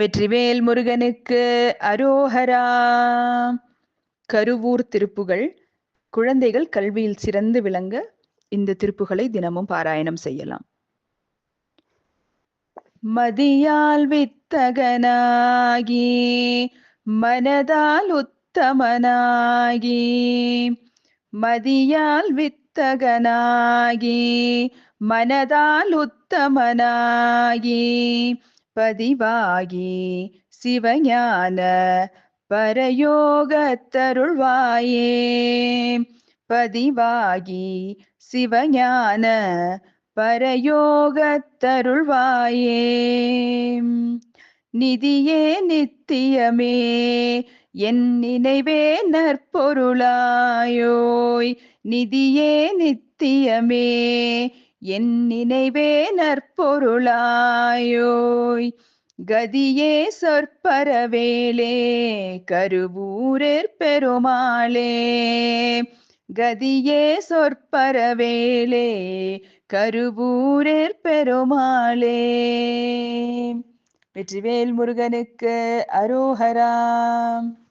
வெற்றிவேல் முருகனுக்கு அரோஹரா. கருவூர் திருப்புகள் குழந்தைகள் கல்வியில் சிறந்து விளங்க இந்த திருப்புகளை தினமும் பாராயணம் செய்யலாம். மதியால் வித்தகனாகி மனதால் உத்தமனாகி மதியால் வித்தகனாகி மனதால் உத்தமனாகி பதிவாகி சிவஞான பரயோகத்தருள்வாயே. பதிவாகி சிவஞான பரயோகத்தருள்வாயே. நிதியே நித்தியமே என் நினைவே நற்பொருளாயோய். நிதியே நித்தியமே என் நினைவே நற்பொருளாயோய். கதியே சொற்பரவேலே கருவூரர் பெருமாளே. கதியே சொற்பரவேலே கருவூரர் பெருமாளே. வெற்றிவேல் முருகனுக்கு அரோஹராம்